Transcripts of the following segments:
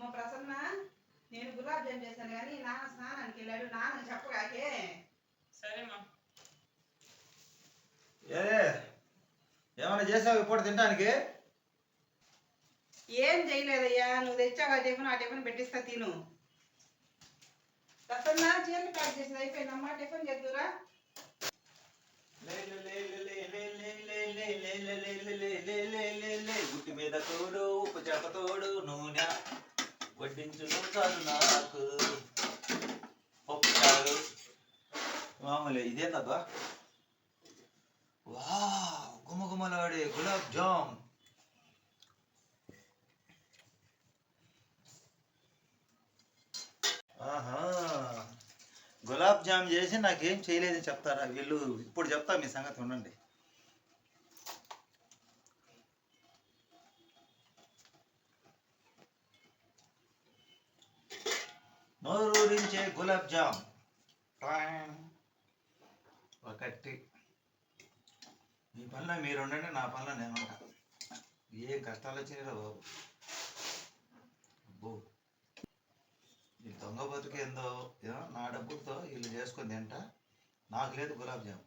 మా ప్రసన్న నేను గులాబ్ జామ్ చేశాను కానీ నాన్న స్నానానికి వెళ్ళాడు నాన్న చెప్పగాకే సరేమ్మా ఏ ఏమైనా చేసావు ఇప్పుడు తినడానికి ఏం చేయలేదయ్యా నువ్వు తెచ్చావు ఆ టిఫిన్ ఆ టిఫిన్ పెట్టిస్తా తిను ప్రసన్న చీరలు ప్యాక్ చేసింది అయిపోయిందమ్మా టిఫిన్ చేద్దురా గుట్టి మీద తోడు ఉప్పు చేప తోడు నూనె వడ్డించు కాదు నాకు పప్పు చారు మామూలే ఇదేందబ్బా వా గుమగుమలాడే గులాబ్ జామ్. ఆహా. గులాబ్ జామ్ చేసి నాకేం చేయలేదని చెప్తారా వీళ్ళు? ఇప్పుడు చెప్తా మీ సంగతి ఉండండి నోరూరించే గులాబ్ జామ్. ఒకటి. మీ పనిలో మీరు ఉండండి నా పనిలో నేను ఉంటా ఏ కష్టాలు వచ్చినాయిరా బాబు. అబ్బో. ఈ దొంగ బతుకేందో ఏదో నా డబ్బులతో వీళ్ళు చేసుకొని తింట. నాకు లేదు గులాబ్ జామ్.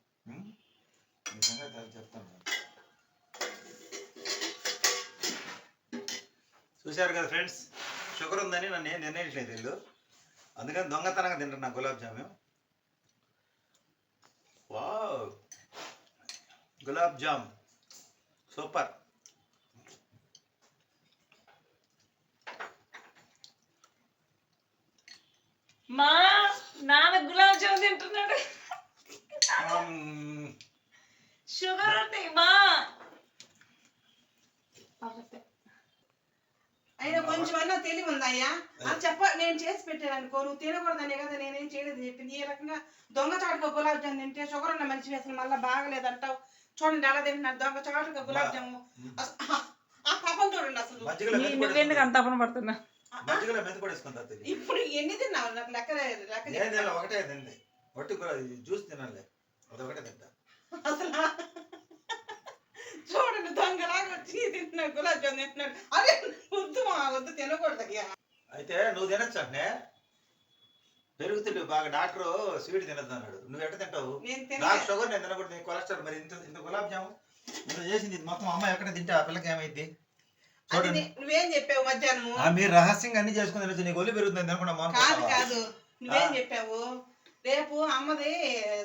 అది చెప్తాను. చూశారు కదా ఫ్రెండ్స్ షుగర్ ఉందని నన్ను ఏం నిర్ణయించలేదు వీళ్ళు. అందుకని దొంగతనంగా తింటున్నా గులాబ్ జాము వావ్. గులాబ్ జామ్. సూపర్. మా నాన్న గులాబ్ జామ్ తింటున్నాడు. షుగర్ ఉంది మా తెలివి ఉందయ్యా? అది చెప్ప నేను చేసి పెట్టాను అనుకో నువ్వు తినకూడదనే కదా నేనేం చేయలేదు చెప్పింది. ఈ రకంగా దొంగ చాటుగా గులాబ్ జామ్ తింటే షుగర్ ఉన్న మనిషి అసలు మళ్ళీ బాగలేదంటావు. చూడండి ఎలా తింటున్నారు దొంగ చాటుగా గులాబ్ జాము. ఆ- ఆ పాపం చూడండి అసలు. నువ్వెందుకు అంత అపన పడుతున్నా ఇప్పుడు ఎన్ని తిన్నావు? నాకు లెక్క లెక్క ఏం ఒకటే తింది జ్యూస్ తినాలి. అదొకటే తింటా. అసలు చూడండి దొంగలాగా వచ్చి తింటున్నాడు గులాబ్ జామ్ తింటున్నాడు. అదే వద్దు మా వద్దు తినకూడదు అయితే నువ్వు తినచ్చు అంటే పెరుగుతుంటే బాగా డాక్టర్ స్వీట్ తినద్దు అన్నాడు. నువ్వు ఎట్ట తింటావు? నేను నాకు షుగర్ నేను తినకూడదు నీకు కొలెస్ట్రాల్. మరి ఇంత ఇంత గులాబ్ జాము? ఇంత చేసింది మొత్తం అమ్మ ఎక్కడ తింటే ఆ పిల్లకి ఏమైంది నువ్వేం చెప్పావు మధ్యాహ్నము? ఆ, మీరు రహస్యంగా అన్ని చేసుకుని నీకు ఒళ్ళు పెరుగుతుంది తినకుండా కాదు? కాదు. నువ్వేం. చెప్పావు? రేపు అమ్మది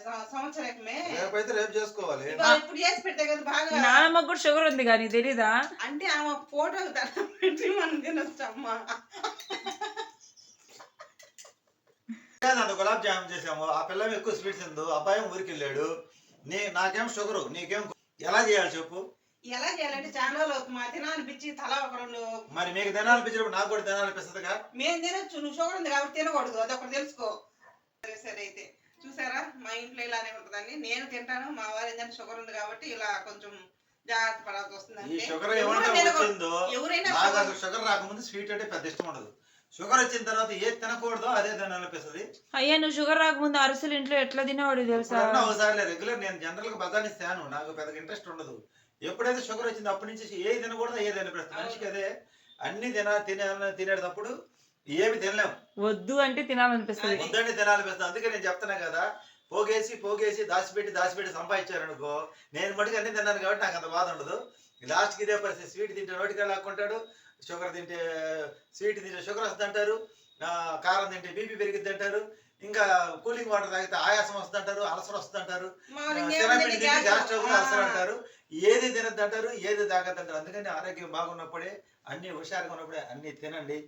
స- సంవత్సరకమే రేపైతే రేపు చేసుకోవాలి. ఇప్పుడు చేసి పెట్టే కదా బాగా నాన్నమ్మకు కూడా షుగర్ ఉంది కానీ తెలీదా? అంటే ఆమె ఫోటో దండం పెట్టి మనం తినొచ్చు అమ్మ అంత గులాబ్ జామ్ చేసాము ఆ పిల్ల ఎక్కువ స్వీట్స్ తిందు. అబ్బాయి ఊరికి వెళ్ళాడు? నీ నాకేం షుగరు? నీకేం ఎలా చేయాలి చెప్పు? ఎలా చేయాలంటే చాలా రోజులు అవుతుంది. మా తినాలనిపించి తల ఒక రెండు మరి మీకు తినాలనిపించినప్పుడు నాకు కూడా తినాలనిపిస్తుందిగా? మేము తినొచ్చు. నువ్వు షుగర్ ఉంది కాబట్టి తినకూడదు. అది ఒకటి తెలుసుకో. సరే అయితే చూసారా? మా ఇంట్లో ఇలానే ఉంటుందండి. నేను తింటాను మా వారు ఏంటంటే షుగర్ ఉంది కాబట్టి ఇలా కొంచెం జాగ్రత్త పడాల్సి వస్తుంది ఎవరైనా నాకు షుగర్ రాకముందు స్వీట్ అంటే పెద్ద ఇష్టం ఉండదు. షుగర్ వచ్చిన తర్వాత ఏది తినకూడదో అదే తినాలనిపిస్తుంది అయ్యా నువ్వు షుగర్ రాకముందు అరిసెలు ఇంట్లో ఎట్లా తినేవాడు తెలుసా? ఒకసారి రెగ్యులర్ నేను జనరల్గా బతానిస్తాను నాకు పెద్దగా ఇంట్రెస్ట్ ఉండదు. ఎప్పుడైతే షుగర్ వచ్చిందో అప్పటి నుంచి ఏది తినకూడదో ఏది అనిపిస్తుంది మనిషికి అదే అన్ని తిన తినే తినేటప్పుడు ఏమి తినలేం. వద్దు అంటే తినాలనిపిస్తుంది. వద్దండి తినాలనిపిస్తుంది అందుకే నేను చెప్తున్నా కదా పోగేసి పోగేసి దాచిపెట్టి దాచిపెట్టి సంపాదించారనుకో నేను మటుకు అన్ని తిన్నాను కాబట్టి నాకు అంత బాధ ఉండదు. లాస్ట్కి ఇదే పరిస్థితి. స్వీట్ తింటే నోటికి లాక్కుంటాడు షుగర్ తింటే స్వీట్ తింటే షుగర్ వస్తుంది అంటారు ఆ, కారం తింటే బీపీ పెరిగిద్ది అంటారు ఇంకా కూలింగ్ వాటర్ తాగితే ఆయాసం వస్తుంది అంటారు అలసర వస్తుంది అంటారు గ్యాస్ ట్రబుల్ అలసర. అంటారు ఏది తినద్దు అంటారు ఏది తాగద్దు అంటారు అందుకని ఆరోగ్యం బాగున్నప్పుడే అన్ని హుషారుగా ఉన్నప్పుడే అన్ని తినండి.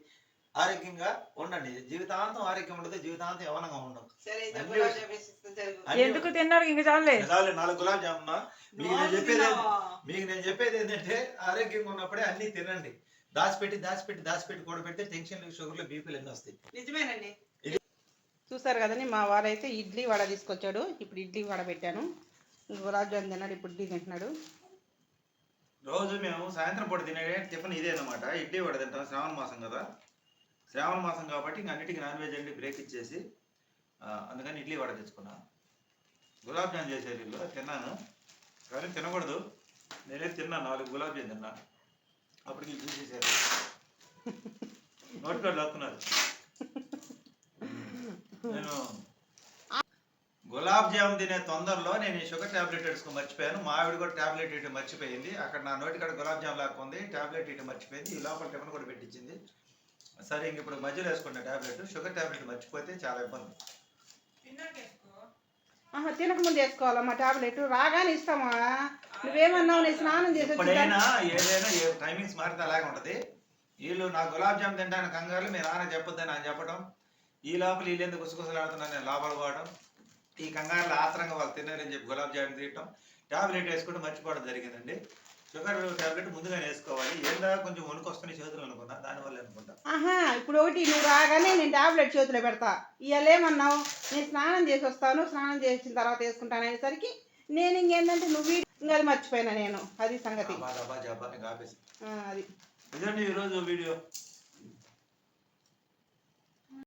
ఆరోగ్యంగా ఉండండి. జీవితాంతం ఆరోగ్యం ఉండదు జీవితాంతం యవనంగా ఉండదు ఎందుకు తిన్నారు ఇంకా చాలే. చాలు నాలుగు గులాబ్ జామున మీకు నేను చెప్పేది? మీకు నేను చెప్పేది ఏంటంటే ఆరోగ్యంగా ఉన్నప్పుడే అన్ని తినండి. దాచిపెట్టి దాచిపెట్టి దాచిపెట్టి కూడా పెడితే టెన్షన్లు షుగర్లు బీపీలు ఎన్ని వస్తాయి. నిజమేనండి. చూసారు కదండి మా వారైతే ఇడ్లీ వడ తీసుకొచ్చాడు. ఇప్పుడు ఇడ్లీ వడ పెట్టాను. గులాబ్ జామ్ తిన్నాడు ఇప్పుడు ఇడ్లీ తింటున్నాడు. రోజు మేము సాయంత్రం పూట తినే టిఫిన్ ఇదే అనమాట ఇడ్లీ వడ తింటాం శ్రావణ మాసం కదా. శ్రావణ మాసం కాబట్టి ఇంక అన్నిటికీ నాన్ వెజ్ అండి బ్రేక్ ఇచ్చేసి అందుకని ఇడ్లీ వడ తెచ్చుకున్నా. గులాబ్ జామ్ చేశారు తిన్నాను. కానీ తినకూడదు. నేనే తిన్నా నాలుగు గులాబ్ జామ్ తిన్నా. అప్పటికి వీళ్ళు చూసేసారు. నోట్లో లాక్కున్నారు. నేను గులాబ్ జామ్ తినే తొందరలో నేను షుగర్ ట్యాబ్లెట్ వేసుకుని మర్చిపోయాను. మా ఆవిడ కూడా టాబ్లెట్ ఇటు మర్చిపోయింది. అక్కడ నా నోటి కాడ గులాబ్ జామ్ లాక్కుంది. టాబ్లెట్ ఇటు మర్చిపోయింది. ఈ లోపల టిఫిన్ కూడా పెట్టించింది. సరే ఇంక ఇప్పుడు మధ్యలో వేసుకున్న టాబ్లెట్. షుగర్ టాబ్లెట్ మర్చిపోతే చాలా ఇబ్బంది. ఆహా తినక ముందు వేసుకోవాలమ్మా టాబ్లెట్? రాగానే ఇస్తామా? నువ్వేమన్నావు? నేను స్నానం చేసి ఎప్పుడైనా ఏదైనా ఏ టైమింగ్స్ మారితే అలాగే ఉంటది. వీళ్ళు నా గులాబ్ జామ్ తింటాను కంగారు మీ నాన్న చెప్పొద్దని ఆయన చెప్పడం ఈ లోపల వీళ్ళు ఎందుకు గుసగుసలాడుతున్నాను నేను లోపల పోవడం ఈ కంగారులో ఆత్రంగా వాళ్ళు తిన్నారని చెప్పి గులాబ్ జామ్ తీయటం. టాబ్లెట్ వేసుకుంటూ మర్చిపోవడం జరిగిందండి. షుగర్ టాబ్లెట్ ముందుగానే వేసుకోవాలి ఏందా కొంచెం వణుకు వస్తున్న చేతులు అనుకున్నా దానివల్ల అనుకుంటా ఆహా ఇప్పుడు ఒకటి నువ్వు రాగానే నేను టాబ్లెట్ చేతిలో పెడతా. ఇవాళ ఏమన్నావు? నేను స్నానం చేసి వస్తాను. స్నానం చేసిన తర్వాత వేసుకుంటాను అనేసరికి నేను ఇంకేంటంటే నువ్వు ఇంకా అది మర్చిపోయినా నేను. అది సంగతి. అది. ఇదండి ఈరోజు వీడియో.